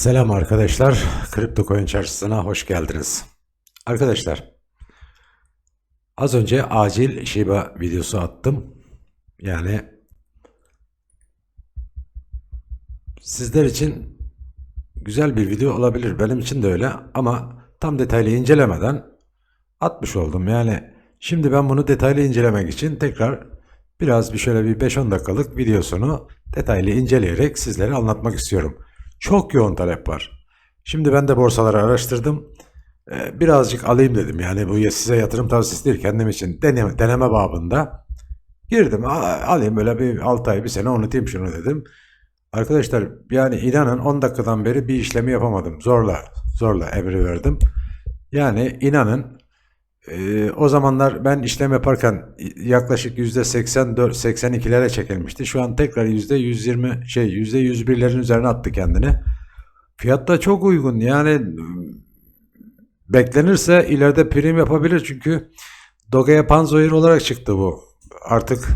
Selam arkadaşlar. Kripto Coin Çarşısı'na hoş geldiniz. Arkadaşlar, az önce acil Shiba videosu attım. Yani sizler için güzel bir video olabilir. Benim için de öyle ama tam detaylı incelemeden atmış oldum. Yani şimdi ben bunu detaylı incelemek için tekrar biraz bir şöyle bir 5-10 dakikalık videosunu detaylı inceleyerek sizlere anlatmak istiyorum. Çok yoğun talep var. Şimdi ben de borsaları araştırdım. Ee, birazcık alayım dedim. Yani bu size yatırım tavsiyesi değil kendim için deneme, deneme babında. Girdim alayım böyle bir 6 ay bir sene unutayım şunu dedim. Arkadaşlar yani inanın 10 dakikadan beri bir işlemi yapamadım. Zorla zorla emri verdim. Yani inanın e, o zamanlar ben işlem yaparken yaklaşık %84 82'lere çekilmişti. Şu an tekrar %120 şey %101'lerin üzerine attı kendini. Fiyat da çok uygun. Yani beklenirse ileride prim yapabilir çünkü Doge'ye panzoir olarak çıktı bu. Artık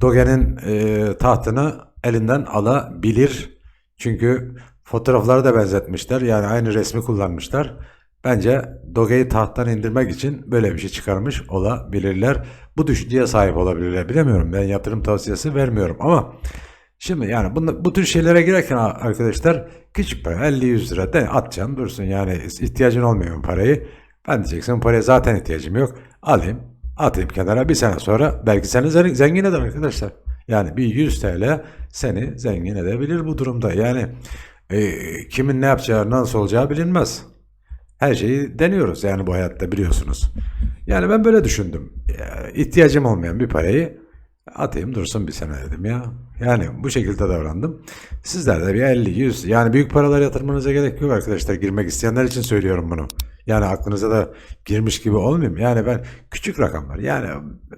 Doge'nin e, tahtını elinden alabilir. Çünkü fotoğrafları da benzetmişler. Yani aynı resmi kullanmışlar. Bence Doge'yi tahttan indirmek için böyle bir şey çıkarmış olabilirler. Bu düşünceye sahip olabilirler. Bilemiyorum. Ben yatırım tavsiyesi vermiyorum ama Şimdi yani bunu, bu tür şeylere girerken arkadaşlar küçük para 50-100 lira de atacaksın dursun yani ihtiyacın olmuyor parayı. Ben diyeceksin paraya zaten ihtiyacım yok alayım atayım kenara bir sene sonra belki seni zen- zengin eder arkadaşlar. Yani bir 100 TL seni zengin edebilir bu durumda. Yani e, kimin ne yapacağı nasıl olacağı bilinmez. Her şeyi deniyoruz yani bu hayatta biliyorsunuz. Yani ben böyle düşündüm. Ya, ihtiyacım olmayan bir parayı atayım dursun bir sene dedim ya. Yani bu şekilde davrandım. Sizler de bir 50, 100 yani büyük paralar yatırmanıza gerek yok arkadaşlar. Girmek isteyenler için söylüyorum bunu. Yani aklınıza da girmiş gibi olmayayım. Yani ben küçük rakamlar yani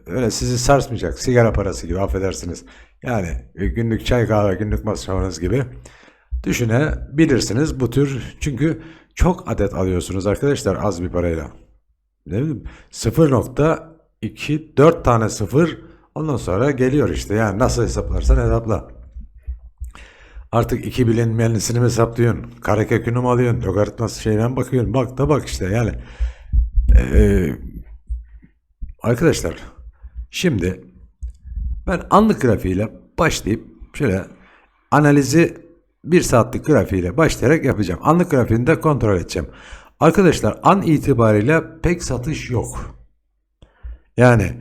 öyle sizi sarsmayacak sigara parası gibi affedersiniz. Yani günlük çay kahve günlük masrafınız gibi düşünebilirsiniz bu tür. Çünkü çok adet alıyorsunuz arkadaşlar az bir parayla. Ne bileyim 0.2 4 tane sıfır ondan sonra geliyor işte yani nasıl hesaplarsan hesapla. Artık iki bilinmeyenlisini mi hesaplıyorsun? Karekökünü mü alıyorsun? Logaritması şeyden bakıyorsun? Bak da bak işte yani. Ee, arkadaşlar şimdi ben anlık grafiğiyle başlayıp şöyle analizi bir saatlik grafiğiyle başlayarak yapacağım. Anlık grafiğini de kontrol edeceğim. Arkadaşlar an itibariyle pek satış yok. Yani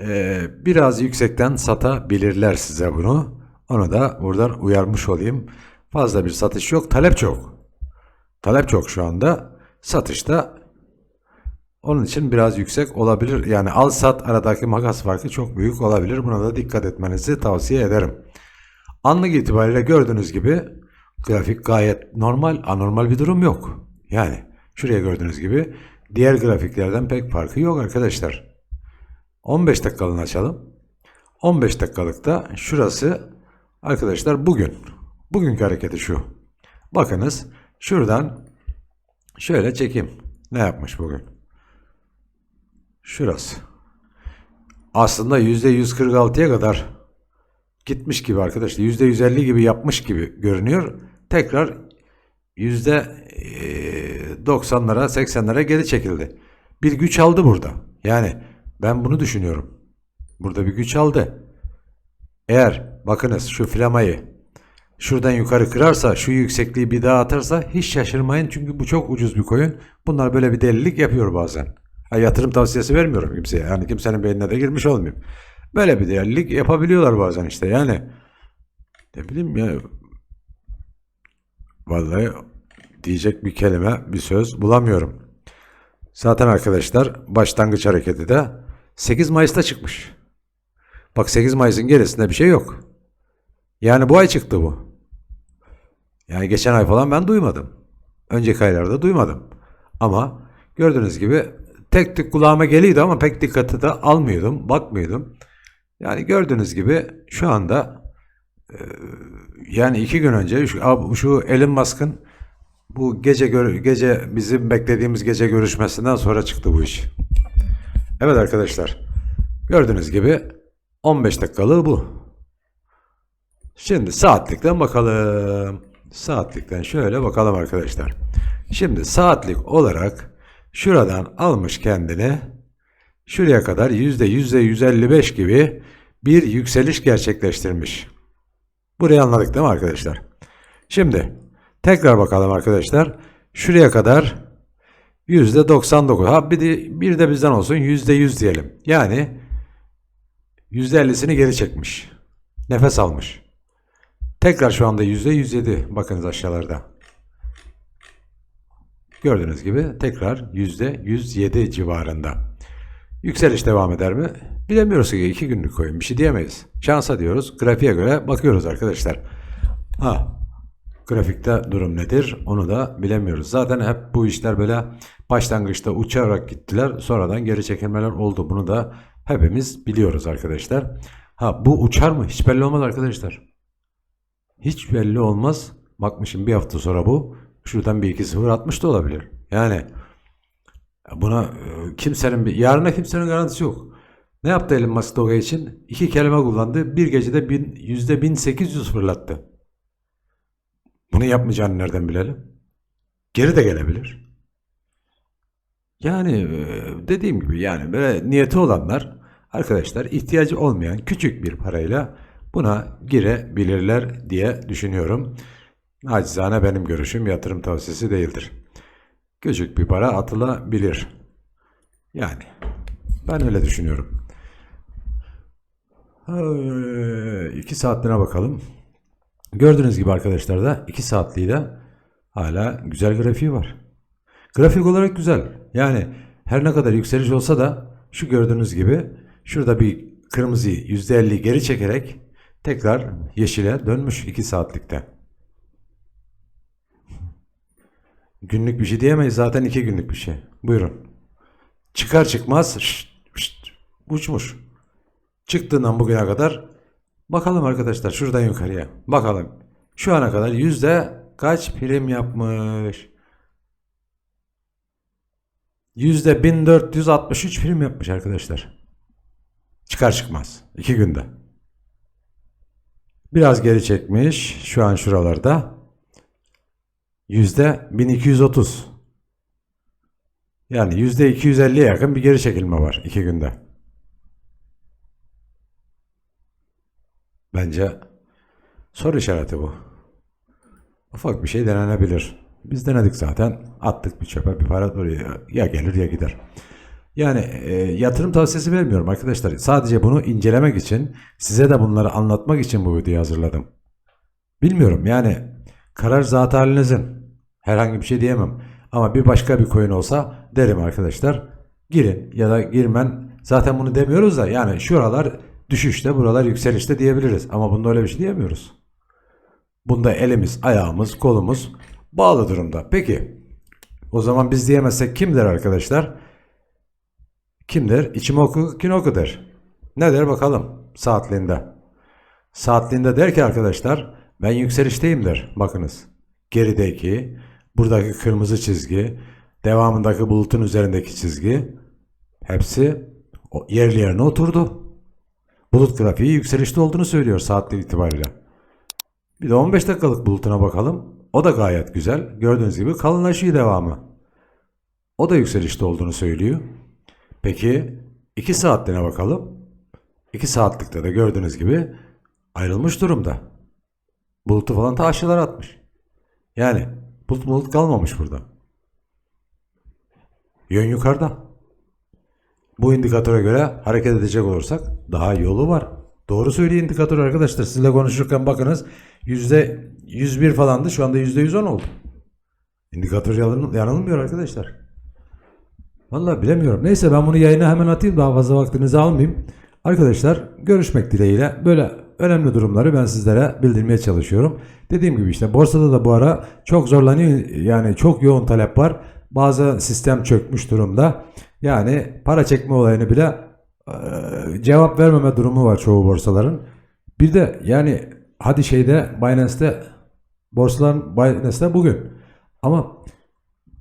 e, biraz yüksekten satabilirler size bunu. Onu da buradan uyarmış olayım. Fazla bir satış yok. Talep çok. Talep çok şu anda. Satışta onun için biraz yüksek olabilir. Yani al sat aradaki makas farkı çok büyük olabilir. Buna da dikkat etmenizi tavsiye ederim. Anlık itibariyle gördüğünüz gibi grafik gayet normal, anormal bir durum yok. Yani şuraya gördüğünüz gibi diğer grafiklerden pek farkı yok arkadaşlar. 15 dakikalığını açalım. 15 dakikalıkta şurası arkadaşlar bugün. Bugünkü hareketi şu. Bakınız şuradan şöyle çekeyim. Ne yapmış bugün? Şurası. Aslında %146'ya kadar gitmiş gibi arkadaşlar. %150 gibi yapmış gibi görünüyor. Tekrar %90'lara 80'lere geri çekildi. Bir güç aldı burada. Yani ben bunu düşünüyorum. Burada bir güç aldı. Eğer bakınız şu flamayı şuradan yukarı kırarsa şu yüksekliği bir daha atarsa hiç şaşırmayın çünkü bu çok ucuz bir koyun. Bunlar böyle bir delilik yapıyor bazen. Ha, yatırım tavsiyesi vermiyorum kimseye. Yani kimsenin beynine de girmiş olmayayım. Böyle bir delilik yapabiliyorlar bazen işte yani. Ne bileyim ya. Vallahi diyecek bir kelime, bir söz bulamıyorum. Zaten arkadaşlar başlangıç hareketi de 8 Mayıs'ta çıkmış. Bak 8 Mayıs'ın gerisinde bir şey yok. Yani bu ay çıktı bu. Yani geçen ay falan ben duymadım. Önceki aylarda duymadım. Ama gördüğünüz gibi tek tek kulağıma geliyordu ama pek dikkate de almıyordum, bakmıyordum. Yani gördüğünüz gibi şu anda e, yani iki gün önce şu, şu Elon Musk'ın bu gece gece bizim beklediğimiz gece görüşmesinden sonra çıktı bu iş. Evet arkadaşlar. Gördüğünüz gibi 15 dakikalığı bu. Şimdi saatlikten bakalım. Saatlikten şöyle bakalım arkadaşlar. Şimdi saatlik olarak şuradan almış kendine şuraya kadar yüzde yüzde 155 gibi bir yükseliş gerçekleştirmiş. Burayı anladık değil mi arkadaşlar? Şimdi tekrar bakalım arkadaşlar. Şuraya kadar yüzde 99. Ha bir de, bir de bizden olsun yüzde 100 diyelim. Yani yüzde 50'sini geri çekmiş. Nefes almış. Tekrar şu anda yüzde 107. Bakınız aşağılarda. Gördüğünüz gibi tekrar yüzde 107 civarında. Yükseliş devam eder mi? Bilemiyoruz ki iki günlük koyun bir şey diyemeyiz. Şansa diyoruz. Grafiğe göre bakıyoruz arkadaşlar. Ha grafikte durum nedir onu da bilemiyoruz. Zaten hep bu işler böyle başlangıçta uçarak gittiler. Sonradan geri çekilmeler oldu. Bunu da hepimiz biliyoruz arkadaşlar. Ha bu uçar mı? Hiç belli olmaz arkadaşlar. Hiç belli olmaz. Bakmışım bir hafta sonra bu. Şuradan bir iki sıfır atmış da olabilir. Yani buna e, kimsenin bir yarına kimsenin garantisi yok. Ne yaptı Elon Musk Doge için? İki kelime kullandı. Bir gecede bin, yüzde 1800 fırlattı. Bunu yapmayacağını nereden bilelim? Geri de gelebilir. Yani e, dediğim gibi yani böyle niyeti olanlar arkadaşlar ihtiyacı olmayan küçük bir parayla buna girebilirler diye düşünüyorum. Nacizane benim görüşüm yatırım tavsiyesi değildir. Küçük bir para atılabilir. Yani ben öyle düşünüyorum. Ee, iki saatliğine bakalım. Gördüğünüz gibi arkadaşlar da 2 saatliği de hala güzel grafiği var. Grafik olarak güzel. Yani her ne kadar yükseliş olsa da şu gördüğünüz gibi şurada bir kırmızıyı %50 geri çekerek tekrar yeşile dönmüş 2 saatlikte. Günlük bir şey diyemeyiz zaten 2 günlük bir şey. Buyurun. Çıkar çıkmaz şşt, şşt, uçmuş. Çıktığından bugüne kadar bakalım arkadaşlar şuradan yukarıya. Bakalım. Şu ana kadar yüzde kaç prim yapmış? Yüzde 1463 prim yapmış arkadaşlar. Çıkar çıkmaz. iki günde. Biraz geri çekmiş. Şu an şuralarda. Yüzde 1230. Yani yüzde 250'ye yakın bir geri çekilme var iki günde. Bence soru işareti bu. Ufak bir şey denenebilir. Biz denedik zaten. Attık bir çöpe bir para duruyor. Ya gelir ya gider. Yani e, yatırım tavsiyesi vermiyorum arkadaşlar. Sadece bunu incelemek için, size de bunları anlatmak için bu videoyu hazırladım. Bilmiyorum yani karar zat halinizin. Herhangi bir şey diyemem. Ama bir başka bir coin olsa derim arkadaşlar. Girin ya da girmen. Zaten bunu demiyoruz da yani şuralar düşüşte buralar yükselişte diyebiliriz. Ama bunda öyle bir şey diyemiyoruz. Bunda elimiz, ayağımız, kolumuz bağlı durumda. Peki o zaman biz diyemezsek kim der arkadaşlar? Kim der? İçim oku, kin oku der. Ne der bakalım saatliğinde. Saatliğinde der ki arkadaşlar ben yükselişteyim der. Bakınız gerideki buradaki kırmızı çizgi devamındaki bulutun üzerindeki çizgi hepsi yerli yerine oturdu. Bulut grafiği yükselişte olduğunu söylüyor saatlik itibariyle. Bir de 15 dakikalık bulutuna bakalım. O da gayet güzel. Gördüğünüz gibi kalınlaşıyor devamı. O da yükselişte olduğunu söylüyor. Peki 2 saatliğine bakalım. 2 saatlikte de gördüğünüz gibi ayrılmış durumda. Bulutu falan ta aşağılara atmış. Yani bulut bulut kalmamış burada. Yön yukarıda. Bu indikatöre göre hareket edecek olursak daha yolu var. Doğru söylüyor indikatör arkadaşlar. Sizle konuşurken bakınız yüzde 101 falandı şu anda yüzde 110 oldu. İndikatör yanıl- yanılmıyor arkadaşlar. Vallahi bilemiyorum. Neyse ben bunu yayına hemen atayım daha fazla vaktinizi almayayım. Arkadaşlar görüşmek dileğiyle böyle önemli durumları ben sizlere bildirmeye çalışıyorum. Dediğim gibi işte borsada da bu ara çok zorlanıyor. Yani çok yoğun talep var. Bazı sistem çökmüş durumda. Yani para çekme olayını bile e, cevap vermeme durumu var çoğu borsaların. Bir de yani hadi şeyde Binance'te borsaların Binance'te bugün. Ama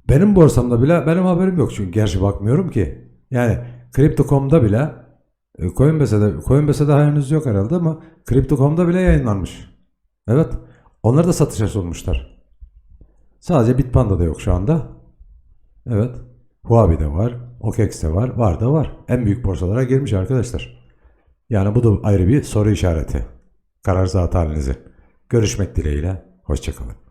benim borsamda bile benim haberim yok çünkü gerçi bakmıyorum ki. Yani Crypto.com'da bile e, Coinbase'de Coinbase'de henüz yok herhalde ama Crypto.com'da bile yayınlanmış. Evet. Onlar da satışa sunmuşlar. Sadece Bitpanda'da yok şu anda. Evet. Huobi'de var. OKEX'te var. Var da var. En büyük borsalara girmiş arkadaşlar. Yani bu da ayrı bir soru işareti. Karar zat halinizi. Görüşmek dileğiyle. Hoşçakalın.